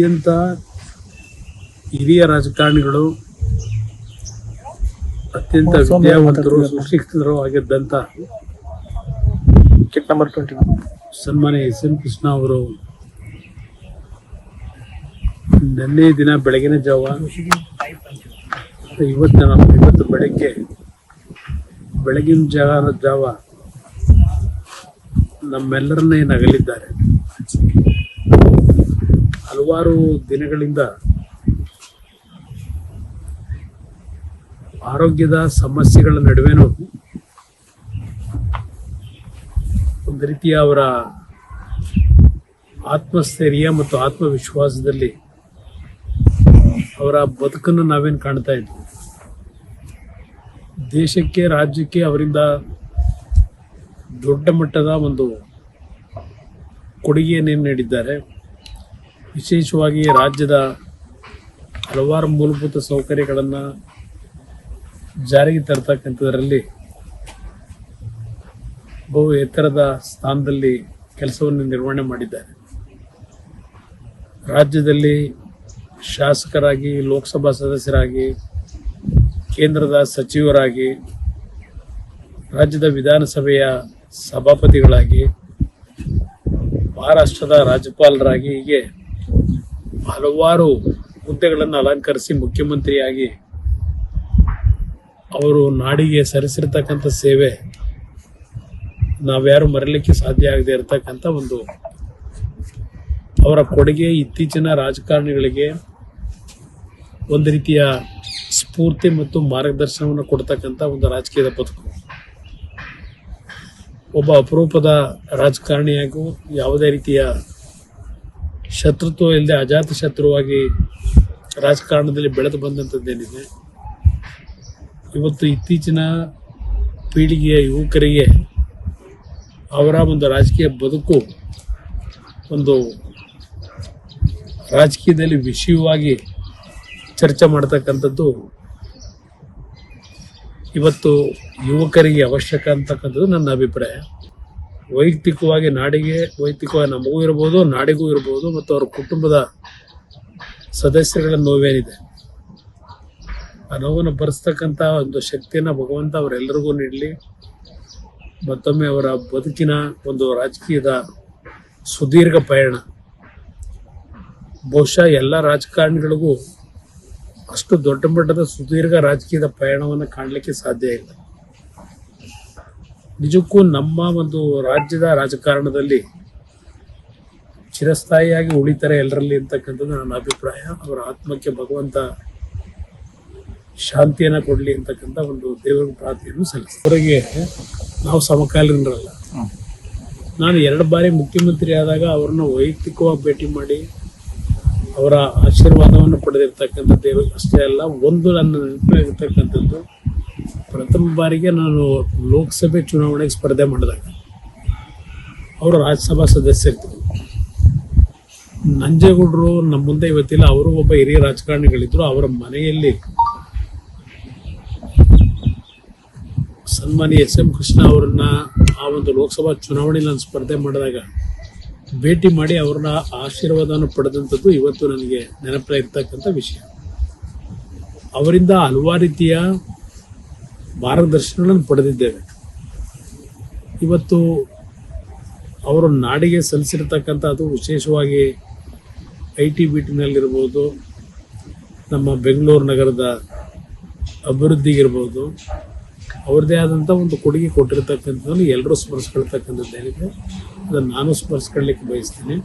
ಅತ್ಯಂತ ಹಿರಿಯ ರಾಜಕಾರಣಿಗಳು ಅತ್ಯಂತ ವಿದ್ಯಾವಂತರು ಸುಶಿಕ್ಷಿತರು ಆಗಿದ್ದಂತ ಕಿಟ್ ನಂಬರ್ ಟ್ವೆಂಟಿ ಸನ್ಮಾನ್ಯ ಎಸ್ ಎಂ ಕೃಷ್ಣ ಅವರು ನಿನ್ನೆ ದಿನ ಬೆಳಗಿನ ಜಾವ ಇವತ್ತು ಇವತ್ತು ಬೆಳಗ್ಗೆ ಬೆಳಗಿನ ಜಾವ ಜಾವ ನಮ್ಮೆಲ್ಲರನ್ನೇ ನಗಲಿದ್ದಾರೆ. ಹಲವಾರು ದಿನಗಳಿಂದ ಆರೋಗ್ಯದ ಸಮಸ್ಯೆಗಳ ನಡುವೆನೂ ಒಂದು ರೀತಿಯ ಅವರ ಆತ್ಮಸ್ಥೈರ್ಯ ಮತ್ತು ಆತ್ಮವಿಶ್ವಾಸದಲ್ಲಿ ಅವರ ಬದುಕನ್ನು ನಾವೇನು ಕಾಣ್ತಾ ಇದ್ವಿ. ದೇಶಕ್ಕೆ, ರಾಜ್ಯಕ್ಕೆ ಅವರಿಂದ ದೊಡ್ಡ ಮಟ್ಟದ ಒಂದು ಕೊಡುಗೆಯನ್ನೇನು ನೀಡಿದ್ದಾರೆ. ವಿಶೇಷವಾಗಿ ರಾಜ್ಯದ ಹಲವಾರು ಮೂಲಭೂತ ಸೌಕರ್ಯಗಳನ್ನು ಜಾರಿಗೆ ತರ್ತಕ್ಕಂಥದ್ರಲ್ಲಿ ಬಹು ಎತ್ತರದ ಸ್ಥಾನದಲ್ಲಿ ಕೆಲಸವನ್ನು ನಿರ್ವಹಣೆ ಮಾಡಿದ್ದಾರೆ. ರಾಜ್ಯದಲ್ಲಿ ಶಾಸಕರಾಗಿ, ಲೋಕಸಭಾ ಸದಸ್ಯರಾಗಿ, ಕೇಂದ್ರದ ಸಚಿವರಾಗಿ, ರಾಜ್ಯದ ವಿಧಾನಸಭೆಯ ಸಭಾಪತಿಗಳಾಗಿ, ಮಹಾರಾಷ್ಟ್ರದ ರಾಜ್ಯಪಾಲರಾಗಿ ಹೀಗೆ ಹಲವಾರು ಹುದ್ದೆಗಳನ್ನು ಅಲಂಕರಿಸಿ ಮುಖ್ಯಮಂತ್ರಿಯಾಗಿ ಅವರು ನಾಡಿಗೆ ಸರಿಸಿರ್ತಕ್ಕಂಥ ಸೇವೆ ನಾವ್ಯಾರು ಮರಲಿಕ್ಕೆ ಸಾಧ್ಯ ಆಗದೆ ಇರತಕ್ಕಂಥ ಒಂದು ಅವರ ಕೊಡುಗೆ ಇತ್ತೀಚಿನ ರಾಜಕಾರಣಿಗಳಿಗೆ ಒಂದು ರೀತಿಯ ಸ್ಫೂರ್ತಿ ಮತ್ತು ಮಾರ್ಗದರ್ಶನವನ್ನು ಕೊಡ್ತಕ್ಕಂಥ ಒಂದು ರಾಜಕೀಯದ ಬದುಕು. ಒಬ್ಬ ಅಪರೂಪದ ರಾಜಕಾರಣಿಯಾಗೂ ಯಾವುದೇ ರೀತಿಯ ಶತ್ರುತ್ವ ಇಲ್ಲದೆ ಅಜಾತ ಶತ್ರುವಾಗಿ ರಾಜಕಾರಣದಲ್ಲಿ ಬೆಳೆದು ಬಂದಂಥದ್ದೇನಿದೆ. ಇವತ್ತು ಇತ್ತೀಚಿನ ಪೀಳಿಗೆಯ ಯುವಕರಿಗೆ ಅವರ ಒಂದು ರಾಜಕೀಯ ಬದುಕು ಒಂದು ರಾಜಕೀಯದಲ್ಲಿ ವಿಷಯವಾಗಿ ಚರ್ಚೆ ಮಾಡ್ತಕ್ಕಂಥದ್ದು ಇವತ್ತು ಯುವಕರಿಗೆ ಅವಶ್ಯಕ ಅಂತಕ್ಕಂಥದ್ದು ನನ್ನ ಅಭಿಪ್ರಾಯ. ವೈಯಕ್ತಿಕವಾಗಿ ನಾಡಿಗೆ, ವೈಯಕ್ತಿಕವಾಗಿ ನಮಗೂ ಇರ್ಬೋದು, ನಾಡಿಗೂ ಇರ್ಬೋದು, ಮತ್ತು ಅವರ ಕುಟುಂಬದ ಸದಸ್ಯರುಗಳ ನೋವೇನಿದೆ. ಆ ನೋವನ್ನು ಭರಿಸ್ತಕ್ಕಂಥ ಒಂದು ಶಕ್ತಿಯನ್ನು ಭಗವಂತ ಅವರೆಲ್ಲರಿಗೂ ನೀಡಲಿ. ಮತ್ತೊಮ್ಮೆ ಅವರ ಬದುಕಿನ ಒಂದು ರಾಜಕೀಯದ ಸುದೀರ್ಘ ಪಯಣ. ಬಹುಶಃ ಎಲ್ಲ ರಾಜಕಾರಣಿಗಳಿಗೂ ಅಷ್ಟು ದೊಡ್ಡ ಮಟ್ಟದ ಸುದೀರ್ಘ ರಾಜಕೀಯದ ಪಯಣವನ್ನು ಕಾಣಲಿಕ್ಕೆ ಸಾಧ್ಯ ಇಲ್ಲ. ನಿಜಕ್ಕೂ ನಮ್ಮ ಒಂದು ರಾಜ್ಯದ ರಾಜಕಾರಣದಲ್ಲಿ ಚಿರಸ್ಥಾಯಿಯಾಗಿ ಉಳಿತಾರೆ ಎಲ್ಲರಲ್ಲಿ ಅಂತಕ್ಕಂಥದ್ದು ನನ್ನ ಅಭಿಪ್ರಾಯ. ಅವರ ಆತ್ಮಕ್ಕೆ ಭಗವಂತ ಶಾಂತಿಯನ್ನ ಕೊಡಲಿ ಅಂತಕ್ಕಂಥ ಒಂದು ದೇವರ ಪ್ರಾರ್ಥನೆಯನ್ನು ಸಲ್ಲಿಸಿ ಅವರಿಗೆ ನಾವು ಸಮಕಾಲೀನರಲ್ಲ. ನಾನು ಎರಡು ಬಾರಿ ಮುಖ್ಯಮಂತ್ರಿ ಆದಾಗ ಅವರನ್ನು ವೈಯಕ್ತಿಕವಾಗಿ ಭೇಟಿ ಮಾಡಿ ಅವರ ಆಶೀರ್ವಾದವನ್ನು ಪಡೆದಿರ್ತಕ್ಕಂಥ ದೇವರು ಅಷ್ಟೇ ಅಲ್ಲ ಒಂದು ನನ್ನ ನೆನಪಿನಾಗಿರ್ತಕ್ಕಂಥದ್ದು ಪ್ರಥಮ ಬಾರಿಗೆ ನಾನು ಲೋಕಸಭೆ ಚುನಾವಣೆಗೆ ಸ್ಪರ್ಧೆ ಮಾಡಿದಾಗ ಅವರು ರಾಜ್ಯಸಭಾ ಸದಸ್ಯರಿದ್ದರು ನಂಜೇಗೌಡರು ನಮ್ಮ ಮುಂದೆ ಇವತ್ತಿಲ್ಲ, ಅವರು ಒಬ್ಬ ಹಿರಿಯ ರಾಜಕಾರಣಿಗಳಿದ್ರು, ಅವರ ಮನೆಯಲ್ಲಿ ಸನ್ಮಾನಿ ಎಸ್ ಎಂ ಕೃಷ್ಣ ಅವರನ್ನ ಆ ಒಂದು ಲೋಕಸಭಾ ಚುನಾವಣೆಯಲ್ಲಿ ನಾನು ಸ್ಪರ್ಧೆ ಮಾಡಿದಾಗ ಭೇಟಿ ಮಾಡಿ ಅವ್ರನ್ನ ಆಶೀರ್ವಾದವನ್ನು ಪಡೆದಂಥದ್ದು ಇವತ್ತು ನನಗೆ ನೆನಪಿರ್ತಕ್ಕಂಥ ವಿಷಯ. ಅವರಿಂದ ಹಲವಾರು ರೀತಿಯ ಮಾರ್ಗದರ್ಶನಗಳನ್ನು ಪಡೆದಿದ್ದೇವೆ. ಇವತ್ತು ಅವರು ನಾಡಿಗೆ ಸಲ್ಲಿಸಿರ್ತಕ್ಕಂಥ ಅದು ವಿಶೇಷವಾಗಿ ಐ ಟಿ ಬಿ ಟಿನಲ್ಲಿರ್ಬೋದು ನಮ್ಮ ಬೆಂಗಳೂರು ನಗರದ ಅಭಿವೃದ್ಧಿಗಿರ್ಬೋದು, ಅವ್ರದ್ದೇ ಆದಂಥ ಒಂದು ಕೊಡುಗೆ ಕೊಟ್ಟಿರ್ತಕ್ಕಂಥದ್ದನ್ನು ಎಲ್ಲರೂ ಸ್ಮರಿಸ್ಕೊಳ್ತಕ್ಕಂಥದ್ದೇನಿದೆ ಅದನ್ನು ನಾನು ಸ್ಮರಿಸ್ಕೊಳ್ಳಿಕ್ಕೆ ಬಯಸ್ತೀನಿ.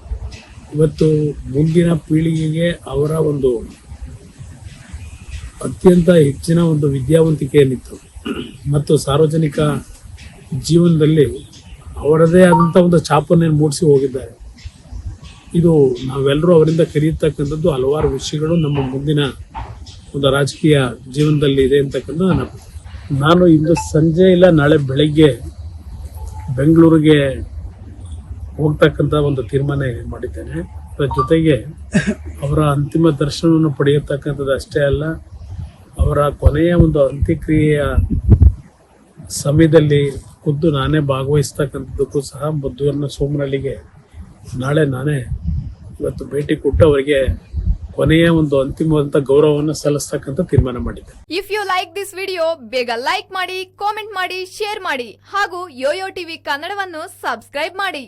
ಇವತ್ತು ಮುಂದಿನ ಪೀಳಿಗೆಗೆ ಅವರ ಒಂದು ಅತ್ಯಂತ ಹೆಚ್ಚಿನ ಒಂದು ವಿದ್ಯಾವಂತಿಕೆ ಏನಿತ್ತು ಮತ್ತು ಸಾರ್ವಜನಿಕ ಜೀವನದಲ್ಲಿ ಅವರದೇ ಆದಂಥ ಒಂದು ಛಾಪನ್ನು ಮೂಡಿಸಿ ಹೋಗಿದ್ದಾರೆ. ಇದು ನಾವೆಲ್ಲರೂ ಅವರಿಂದ ಕಲಿಯತಕ್ಕಂಥದ್ದು ಹಲವಾರು ವಿಷಯಗಳು ನಮ್ಮ ಮುಂದಿನ ಒಂದು ರಾಜಕೀಯ ಜೀವನದಲ್ಲಿ ಇದೆ ಅಂತಕ್ಕಂಥ ನಾನು ಇಂದು ಸಂಜೆ ಇಲ್ಲ, ನಾಳೆ ಬೆಳಗ್ಗೆ ಬೆಂಗಳೂರಿಗೆ ಹೋಗ್ತಕ್ಕಂಥ ಒಂದು ತೀರ್ಮಾನ ಮಾಡಿದ್ದೇನೆ. ಅದರ ಜೊತೆಗೆ ಅವರ ಅಂತಿಮ ದರ್ಶನವನ್ನು ಪಡೆಯತಕ್ಕಂಥದ್ದು ಅಷ್ಟೇ ಅಲ್ಲ, ಅವರ ಕೊನೆಯ ಒಂದು ಅಂತ್ಯಕ್ರಿಯೆಯ ಸಮಯದಲ್ಲಿ ಖುದ್ದು ನಾನೇ ಭಾಗವಹಿಸ್ತಕ್ಕಂಥದ್ದಕ್ಕೂ ಸಹ ಮದ್ದೂರಿನ ಸೋಮನಹಳ್ಳಿಗೆ ನಾಳೆ ನಾನೇ ಇವತ್ತು ಭೇಟಿ ಕೊಟ್ಟು ಅವರಿಗೆ ಕೊನೆಯ ಒಂದು ಅಂತಿಮವಾದಂಥ ಗೌರವವನ್ನು ಸಲ್ಲಿಸ್ತಕ್ಕಂಥ ತೀರ್ಮಾನ ಮಾಡಿದೆ if you like this video ಬೇಗ ಲೈಕ್ ಮಾಡಿ ಕಾಮೆಂಟ್ ಮಾಡಿ ಶೇರ್ ಮಾಡಿ ಹಾಗೂ ಯೋಯೋ ಟಿವಿ ಕನ್ನಡವನ್ನು ಸಬ್ಸ್ಕ್ರೈಬ್ ಮಾಡಿ.